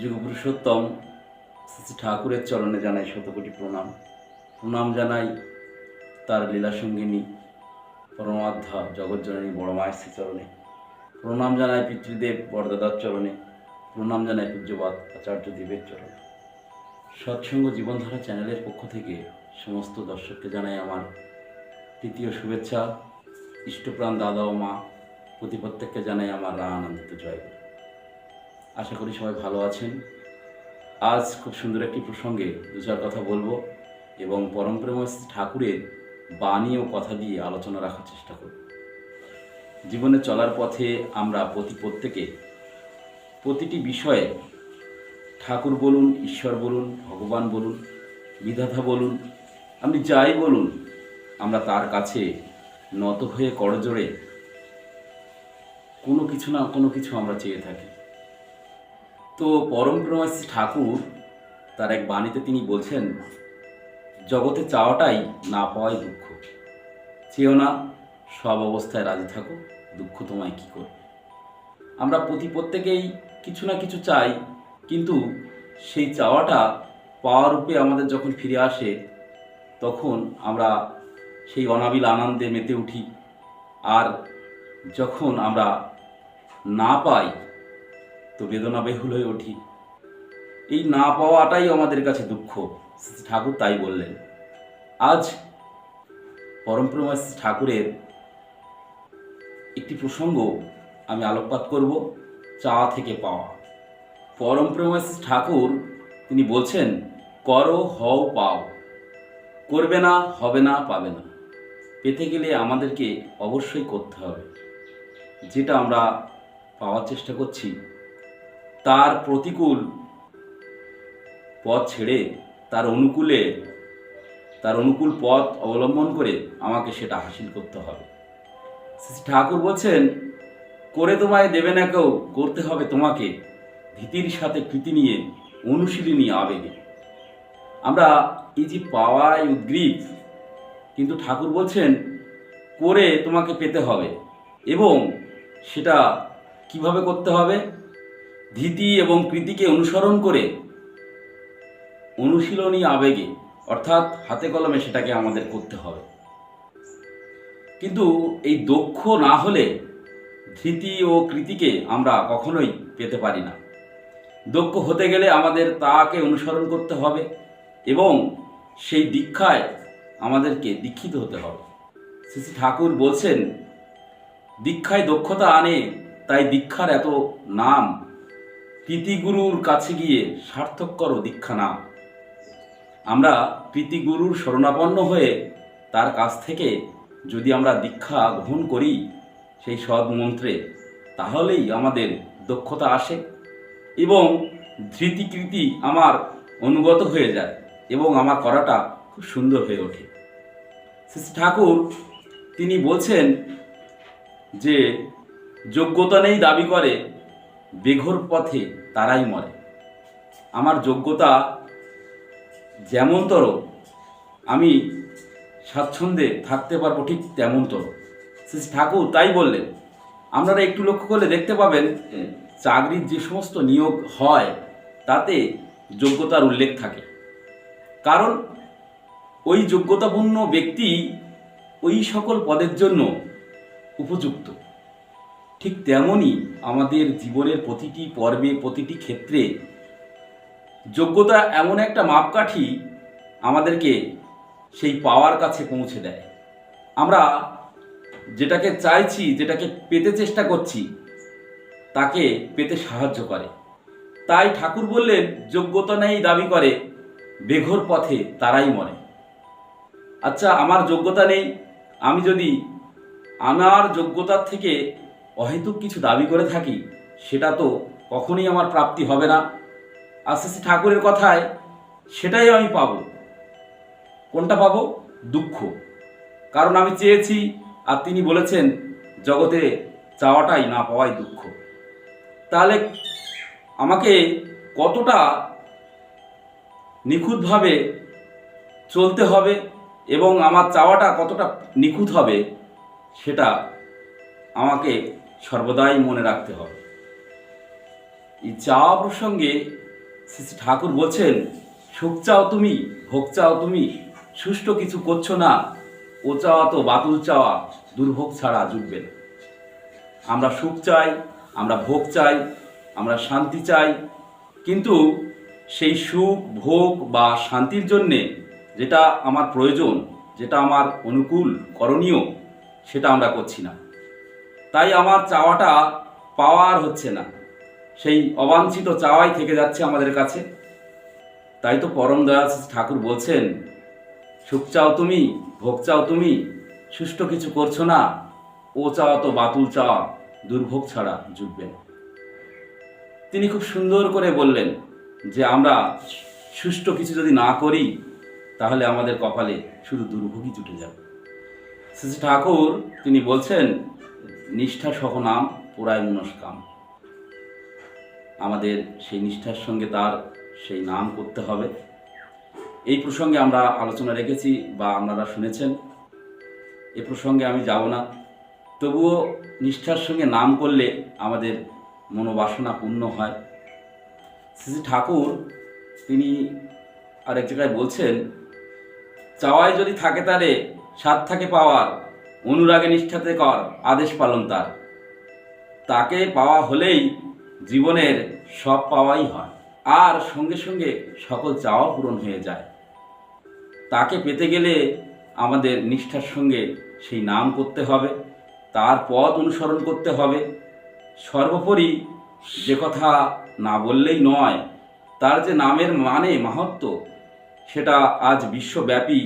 যুগপুরুষোত্তম শ্রী ঠাকুরের চরণে জানাই শতকোটি প্রণাম। প্রণাম জানাই তার লীলা সঙ্গিনী, পরমাধ্যা জগজ্জননী বড় মায়ের শ্রী চরণে। প্রণাম জানাই পিতৃদেব বরদাদার চরণে। প্রণাম জানাই পূজ্যবাদ আচার্য দেবের চরণে। সৎসঙ্গ জীবনধারা চ্যানেলের পক্ষ থেকে সমস্ত দর্শককে জানাই আমার তৃতীয় শুভেচ্ছা। ইষ্টপ্রাণ দাদা ও মা প্রতি প্রত্যেককে জানাই আমার রা আনন্দিত জয়। আশা করি সবাই ভালো আছেন। আজ খুব সুন্দর একটি প্রসঙ্গে দু চার কথা বলব এবং পরমপ্রেম ঠাকুরের বাণী ও কথা দিয়ে আলোচনা রাখার চেষ্টা করব। জীবনে চলার পথে আমরা প্রতি প্রত্যেকে প্রতিটি বিষয়ে ঠাকুর বলুন, ঈশ্বর বলুন, ভগবান বলুন, বিধাতা বলুন, আপনি যাই বলুন, আমরা তার কাছে নত হয়ে করজোড়ে কোনো কিছু না কোনো কিছু আমরা চেয়ে থাকি। তো পরম প্রমাসী ঠাকুর, তার এক বাণীতে তিনি বলছেন, জগতে চাওয়াটাই না পাওয়াই দুঃখ। চেয়েও না, সব অবস্থায় রাজি থাকো, দুঃখ তোমায় কী করবে আমরা প্রতি প্রত্যেকেই কিছু না কিছু চাই, কিন্তু সেই চাওয়াটা পাওয়ার রূপে আমাদের যখন ফিরে আসে, তখন আমরা সেই অনাবিল আনন্দে মেতে উঠি। আর যখন আমরা না পাই তো বেদনা বেহুল হয়ে উঠি। এই না পাওয়াটাই আমাদের কাছে দুঃখ ঠাকুর তাই বললেন। আজ পরমপ্রমা শ্রী ঠাকুরের একটি প্রসঙ্গ আমি আলোকপাত করব চাওয়া থেকে পাওয়া। পরমপ্রমা শ্রী ঠাকুর, তিনি বলছেন, করো, হও, পাও। করবে না, হবে না, পাবে না। পেতে গেলে আমাদেরকে অবশ্যই করতে হবে। যেটা আমরা পাওয়ার চেষ্টা করছি তার প্রতিকূল পথ ছেড়ে, তার অনুকূলে, তার অনুকূল পথ অবলম্বন করে আমাকে সেটা হাসিল করতে হবে। ঠাকুর বলছেন, করে তোমায় দেবে না কেউ, করতে হবে তোমাকে। ভীতির সাথে কৃতি নিয়ে, অনুশীলনী আবেগে। আমরা এই যে পাওয়ায় উদ্গ্রীব, কিন্তু ঠাকুর বলছেন, করে তোমাকে পেতে হবে এবং সেটা কীভাবে করতে হবে? ধীতি এবং কৃতিকে অনুসরণ করে অনুশীলনী আবেগে, অর্থাৎ হাতে কলমে সেটাকে আমাদের করতে হবে। কিন্তু এই দক্ষ না হলে ধৃতি ও কৃতিকে আমরা কখনোই পেতে পারি না। দক্ষ হতে গেলে আমাদের তাকে অনুসরণ করতে হবে এবং সেই দীক্ষায় আমাদেরকে দীক্ষিত হতে হবে। শ্রী ঠাকুর বলছেন, দীক্ষায় দক্ষতা আনে, তাই দীক্ষার এত নাম প্রীতিগুরুর কাছে গিয়ে সার্থক করো দীক্ষা নাম আমরা প্রীতিগুরুর শরণাপন্ন হয়ে তার কাছ থেকে যদি আমরা দীক্ষা গ্রহণ করি সেই সৎ মন্ত্রে, তাহলেই আমাদের দক্ষতা আসে এবং ধৃতিকৃতি আমার অনুগত হয়ে যায় এবং আমার করাটা খুব সুন্দর হয়ে ওঠে। শ্রী ঠাকুর তিনি বলছেন যে, যোগ্যতা নেই দাবি করে বেঘর পথে তারাই মরে। আমার যোগ্যতা যেমনতর, আমি স্বাচ্ছন্দ্যে থাকতে পারব ঠিক তেমনতর। শ্রী ঠাকুর তাই বললেন, আপনারা একটু লক্ষ্য করলে দেখতে পাবেন, চাকরির যে সমস্ত নিয়োগ হয়, তাতে যোগ্যতার উল্লেখ থাকে। কারণ ওই যোগ্যতাপূর্ণ ব্যক্তি ওই সকল পদের জন্য উপযুক্ত। ঠিক তেমনই আমাদের জীবনের প্রতিটি পর্বে, প্রতিটি ক্ষেত্রে যোগ্যতা এমন একটা মাপকাঠি আমাদেরকে সেই পাওয়ার কাছে পৌঁছে দেয়। আমরা যেটাকে চাইছি, যেটাকে পেতে চেষ্টা করছি, তাকে পেতে সাহায্য করে। তাই ঠাকুর বললেন, যোগ্যতা নেই দাবি করে, বেঘর পথে তারাই মরে। আচ্ছা আমার যোগ্যতা নেই। আমি যদি আমার যোগ্যতার থেকে অহেতুক কিছু দাবি করে থাকি, সেটা তো কখনোই আমার প্রাপ্তি হবে না। আস্তে আস্তে ঠাকুরের কথায় সেটাই আমি পাবো। কোনটা পাবো? দুঃখ। কারণ আমি চেয়েছি আর তিনি বলেছেন, জগতে চাওয়াটাই না পাওয়াই দুঃখ। তাহলে আমাকে কতটা নিখুঁতভাবে চলতে হবে এবং আমার চাওয়াটা কতটা নিখুঁত হবে, সেটা আমাকে সর্বদাই মনে রাখতে হবে। এই চাওয়া প্রসঙ্গে শ্রী ঠাকুর বলছেন, সুখ চাও তুমি, ভোগ চাও তুমি, সুষ্ঠু কিছু করছ না, ও চাওয়া তো বাতুল চাওয়া, দুর্ভোগ ছাড়া জুটবে না। আমরা সুখ চাই, আমরা ভোগ চাই, আমরা শান্তি চাই, কিন্তু সেই সুখ, ভোগ বা শান্তির জন্যে যেটা আমার প্রয়োজন, যেটা আমার অনুকূল, করণীয়, সেটা আমরা করছি না। তাই আমার চাওয়াটা পাওয়ার হচ্ছে না। সেই অবাঞ্ছিত চাওয়াই থেকে যাচ্ছে আমাদের কাছে। তাই তো পরম দয়াল ঠাকুর বলছেন, সুখ চাও তুমি, ভোগ চাও তুমি, সুষ্ঠু কিছু করছ না। ও চাওয়া তো বাতুল চাওয়া, দুর্ভোগ ছাড়া জুটবে না। তিনি খুব সুন্দর করে বললেন যে, আমরা সুষ্ঠু কিছু যদি না করি, তাহলে আমাদের কপালে শুধু দুর্ভোগই জুটে যাবে। শ্রী ঠাকুর, তিনি বলছেন নিষ্ঠা সহ নাম পুরায় মনস্কাম। আমাদের সেই নিষ্ঠার সঙ্গে তার সেই নাম করতে হবে। এই প্রসঙ্গে আমরা আলোচনা রেখেছি বা আপনারা শুনেছেন। এ প্রসঙ্গে আমি যাব না। তবুও নিষ্ঠার সঙ্গে নাম করলে আমাদের মনোবাসনা পূর্ণ হয়। শ্রী ঠাকুর, তিনি আরেক জায়গায় বলছেন চাওয়ায় যদি থাকে তারে স্বাদ থাকে পাওয়ার, অনুরাগে নিষ্ঠাতে কর, আদেশ পালন তার। তাকে পাওয়া হলেই জীবনের সব পাওয়াই হয়, আর সঙ্গে সঙ্গে সকল চাওয়া পূরণ হয়ে যায়। তাকে পেতে গেলে আমাদের নিষ্ঠার সঙ্গে সেই নাম করতে হবে, তার পথ অনুসরণ করতে হবে। সর্বোপরি যে কথা না বললেই নয়, তার যে নামের মানে মাহাত্ম সেটা আজ বিশ্বব্যাপী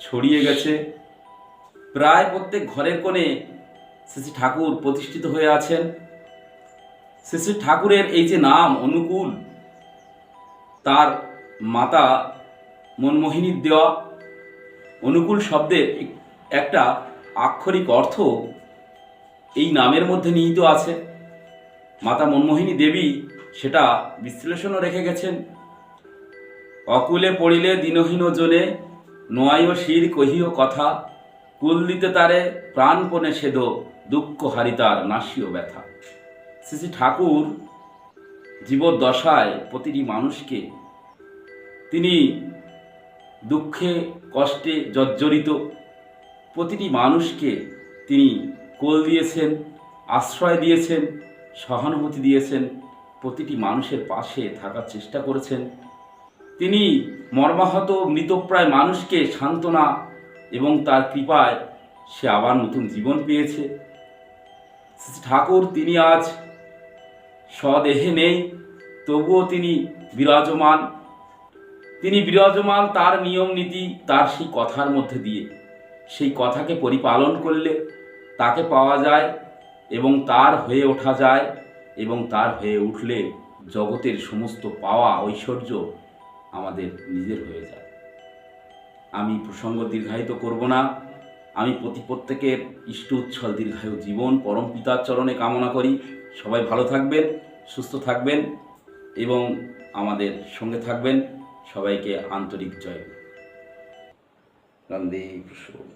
ছড়িয়ে গেছে। প্রায় প্রত্যেক ঘরের কোণে শ্রী ঠাকুর প্রতিষ্ঠিত হয়ে আছেন। শ্রী ঠাকুরের এই যে নাম অনুকূল, তার মাতা মনমোহিনীর দেওয়া অনুকূল শব্দের একটা আক্ষরিক অর্থ এই নামের মধ্যে নিহিত আছে। মাতা মনমোহিনী দেবী সেটা বিশ্লেষণও রেখে গেছেন। অকুলে পড়িলে দিনহীন জনে, নোয়াইও শির কহিও কথা। কুল দিতে তারে প্রাণপণে সেদ, দুঃখ হারিতার নাসিও ব্যথা। শ্রী শ্রী ঠাকুর জীবদ্দশায় প্রতিটি মানুষকে তিনি দুঃখে, কষ্টে জর্জরিত প্রতিটি মানুষকে তিনি কোল দিয়েছেন, আশ্রয় দিয়েছেন, সহানুভূতি দিয়েছেন, প্রতিটি মানুষের পাশে থাকার চেষ্টা করেছেন। তিনি মর্মাহত, মৃতপ্রায় মানুষকে সান্ত্বনা এবং তার কৃপায় সে আবার নতুন জীবন পেয়েছে। ঠাকুর, তিনি আজ স্বদেহে নেই, তবুও তিনি বিরাজমান। তিনি বিরাজমান তার নিয়ম নীতি, তার সেই কথার মধ্যে দিয়ে। সেই কথাকে পরিপালন করলে তাকে পাওয়া যায় এবং তার হয়ে ওঠা যায় এবং তার হয়ে উঠলে জগতের সমস্ত পাওয়া ঐশ্বর্য আমাদের নিজের হয়ে যায়। আমি প্রসঙ্গ দীর্ঘায়িত করব না। আমি প্রতি প্রত্যেকের ইষ্ট উচ্ছল দীর্ঘায়ু জীবন, পরম পিতার চরণে কামনা করি। সবাই ভালো থাকবেন, সুস্থ থাকবেন এবং আমাদের সঙ্গে থাকবেন। সবাইকে আন্তরিক জয়। গান্ধী প্রসন্ন